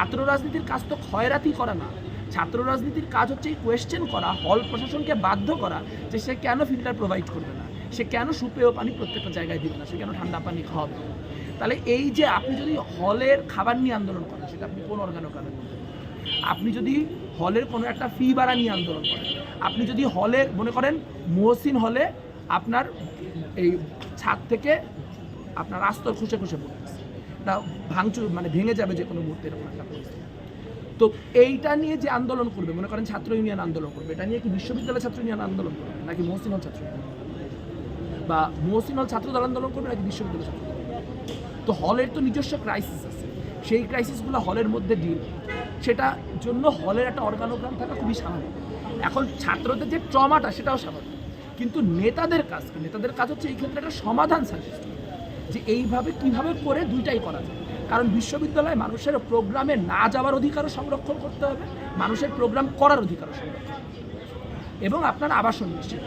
ছাত্র রাজনীতির কাজ তো ক্ষয়রাতি করা না। ছাত্র রাজনীতির কাজ হচ্ছে কোয়েশ্চেন করা হল প্রশাসনকে বাধ্য করা যে সে কেন ফিল্টার প্রোভাইড করবে না? সে কেন সুপেয় পানি প্রত্যেকটা জায়গায় দিবে না? সে কেন ঠান্ডা পানি খাওয়াবে তাহলে এই যে আপনি যদি হলের খাবার নিয়ে আন্দোলন করেন, সেটা আপনি কোন অর্গানো করেন আপনি যদি হলের কোনো একটা ফি বাড়া নিয়ে আন্দোলন করেন, আপনি যদি হলের মনে করেন মহসিন হলে আপনার এই ছাদ থেকে আপনার আস্তর খুশে খুশে না ভাঙচুর মানে ভেঙে যাবে যে কোনো মুহূর্তে এরকম একটা পরিস্থিতি। তো এইটা নিয়ে যে আন্দোলন করবে, মনে করেন ছাত্র ইউনিয়ন আন্দোলন করবে, এটা নিয়ে কি বিশ্ববিদ্যালয় ছাত্র ইউনিয়ন আন্দোলন করবে, নাকি মহসিন হল ছাত্র বা মহসিন হল ছাত্র দল আন্দোলন করবে, নাকি বিশ্ববিদ্যালয় ছাত্র? তো হলের তো নিজস্ব ক্রাইসিস আছে। সেই ক্রাইসিসগুলো হলের মধ্যে ডিল সেটা জন্য হলের একটা অর্গানোগ্রাম থাকা খুবই স্বাভাবিক। এখন ছাত্রদের যে ট্রমাটা সেটাও স্বাভাবিক। কিন্তু নেতাদের কাজ নেতাদের কাজ হচ্ছে এই ক্ষেত্রে একটা সমাধান সাজেস্ট যে এইভাবে কীভাবে করে দুইটাই করা যায় কারণ বিশ্ববিদ্যালয়ে মানুষের প্রোগ্রামে না যাওয়ার অধিকারও সংরক্ষণ করতে হবে, মানুষের প্রোগ্রাম করার অধিকারও সংরক্ষণ এবং আপনার আবাসন নিশ্চিত।